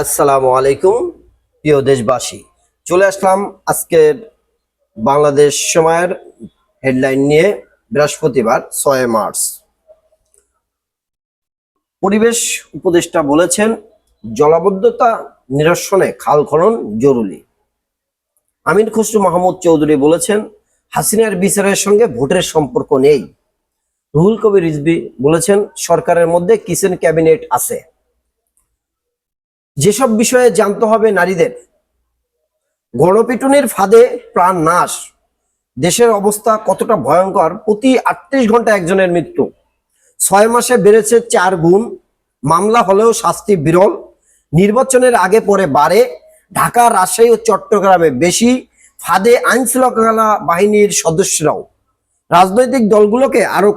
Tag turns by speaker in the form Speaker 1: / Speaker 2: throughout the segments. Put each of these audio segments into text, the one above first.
Speaker 1: আসসালামু আলাইকুম, প্রিয় দেশবাসী। চলে আসলাম আজকের বাংলাদেশ সময়ের হেডলাইন নিয়ে বৃহস্পতিবার, ছয় মার্চ। পরিবেশ উপদেষ্টা বলেছেন, জলাবদ্ধতা নিরসনে খাল খনন জরুরি। আমির খসরু মাহমুদ চৌধুরী বলেছেন, হাসিনার বিচারের সঙ্গে ভোটের সম্পর্ক নেই। রুহুল কবির রিজবি বলেছেন, সরকারের মধ্যে কিচেন ক্যাবিনেট আছে। যেসব বিষয়ে জানতে হবে নারীদের, গণপিটুনির ফাঁদে প্রাণ নাশ, দেশের অবস্থা কতটা ভয়ঙ্কর, প্রতি আটত্রিশ ঘণ্টা একজনের মৃত্যু, ছয় মাসে বেড়েছে চার গুণ, মামলা হলেও শাস্তি বিরল, নির্বাচনের আগে পরে বাড়ে, ঢাকা, রাজশাহী ও চট্টগ্রামে বেশি, ফাঁদে আইন শৃঙ্খলা বাহিনীর সদস্যরাও। রাজনৈতিক দলগুলোকে আরও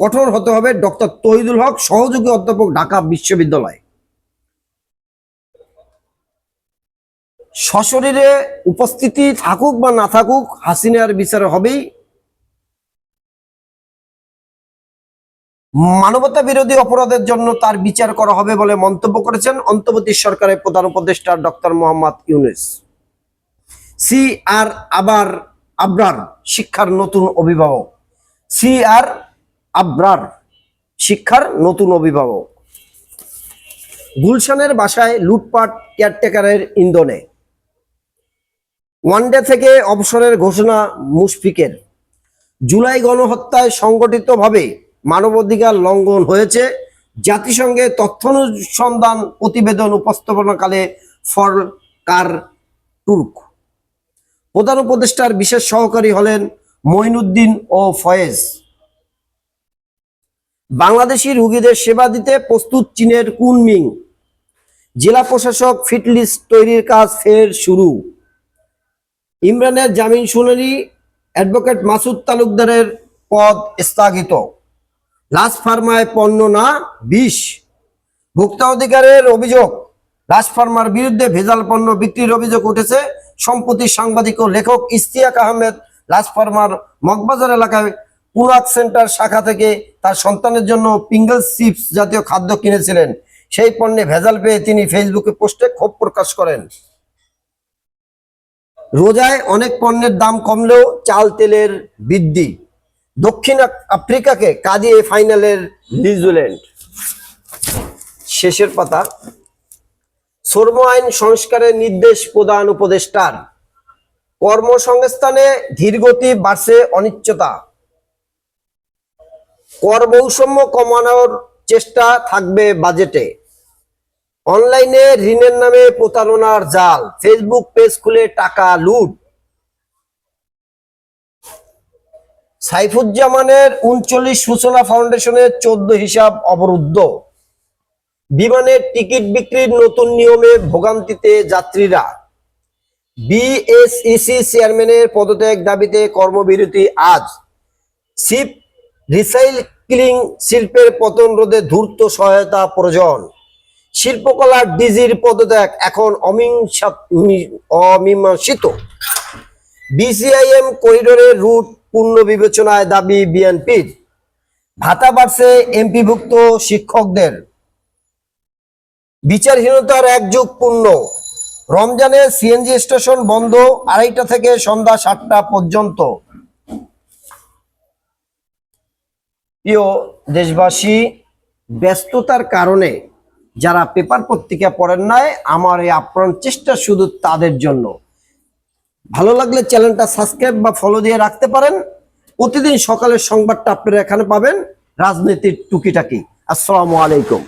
Speaker 1: কঠোর হতে হবে ডক্টর তহিদুল হক, সহযোগী অধ্যাপক ঢাকা বিশ্ববিদ্যালয়। সশরীরে উপস্থিতি থাকুক বা না থাকুক, হাসিনার বিচার হবেই। মানবতা বিরোধী অপরাধের জন্য তার বিচার করা হবে বলে মন্তব্য করেছেন অন্তর্বর্তী সরকারের প্রধান উপদেষ্টা doctor Mohammad Yunus. C R আবার আবরার, শিক্ষার নতুন অভিভাবক। সি আর আবরার, শিক্ষার নতুন অভিভাবক। গুলশানের বাসায় লুটপাট, কেয়ারটেকারের ইন্ধনে। ওয়ানডে থেকে অবসরের ঘোষণা মুশফিকের। জুলাই গণহত্যায় সংগঠিতভাবে মানবাধিকার লঙ্ঘন হয়েছে। জাতিসংঘে তথ্য অনুসন্ধান প্রতিবেদন উপস্থাপনাকালে ফর কার টুর্ক প্রধান উপদেষ্টার বিশেষ সহকারী হলেন মঈনুদ্দিন ও ফয়েজ। বাংলাদেশি রোগীদের সেবা দিতে প্রস্তুত চীনের কুনমিং। জেলা প্রশাসক ফিটলিস্ট তৈরির কাজ ফের শুরু। ইমরানের জামিন শুনানি অ্যাডভোকেট মাসুদ তালুকদারের পদ স্থগিত। লাস ফার্মায় পণ্য না, বিষ। ভোক্তা অধিকারের অভিযোগ লাশ ফার্মার বিরুদ্ধে ভেজাল পণ্য বিক্রির অভিযোগ উঠেছে। সম্প্রতি সাংবাদিক ও লেখক ইস্তিয়াক আহমেদ লাস ফার্মার মগবাজার এলাকায় পুরাক সেন্টার শাখা থেকে তার সন্তানের জন্য পিঙ্গল চিপস জাতীয় খাদ্য কিনেছিলেন। সেই পণ্যে ভেজাল পেয়ে তিনি ফেসবুকে পোস্টে ক্ষোভ প্রকাশ করেন। রোজায় অনেক পণ্যের দাম কমলেও চাল তেলের বৃদ্ধি। দক্ষিণ আফ- আফ্রিকাকে কাঁদিয়ে ফাইনালের নিউজিল্যান্ড। শেষের পাতা। শ্রম আইন সংস্কারের নির্দেশ প্রদান উপদেষ্টার। কর্মসংস্থানে ধীরগতি বাড়ছে অনিশ্চয়তা। কর কমানোর চেষ্টা থাকবে বাজেটে। অনলাইনে ঋণের নামে প্রতারণার জাল। ফেসবুক পেজ খুলে টাকা লুট। সাইফুজ্জামানের উনচল্লিশ সূচনা ফাউন্ডেশনের চোদ্দ হিসাব অবরুদ্ধ। বিমানের টিকিট বিক্রির নতুন নিয়মে ভোগান্তিতে যাত্রীরা। বিএসইসি চেয়ারম্যানের পদত্যাগ দাবিতে কর্মবিরতি আজ। শিপ রিসাইক্লিং শিল্পের পতন রোধে ধূর্ত সহায়তা প্রয়োজন। শিল্পকলার ডিজির পদত্যাগ এখন অমীমাংসিত। বিসিআইএম করিডোরের রুট পূর্ণ বিবেচনায় দাবি বিএনপির। ভাতা বাড়ছে এমপিভুক্ত শিক্ষকদের। বিচারহীনতার এক যুগ পূর্ণ। রমজানে সিএনজি স্টেশন বন্ধ আড়াইটা থেকে সন্ধ্যা সাতটা পর্যন্ত। প্রিয় দেশবাসী, ব্যস্ততার কারণে যারা পেপার পত্রিকা পড়েন নাই, আমার এই আপ্রাণ চেষ্টা শুধু তাদের জন্য। ভালো লাগলে চ্যানেলটা সাবস্ক্রাইব বা ফলো দিয়ে রাখতে পারেন। প্রতিদিন সকালের সংবাদটা আপনারা এখানে পাবেন। রাজনীতির টুকিটাকি। আসসালামু আলাইকুম।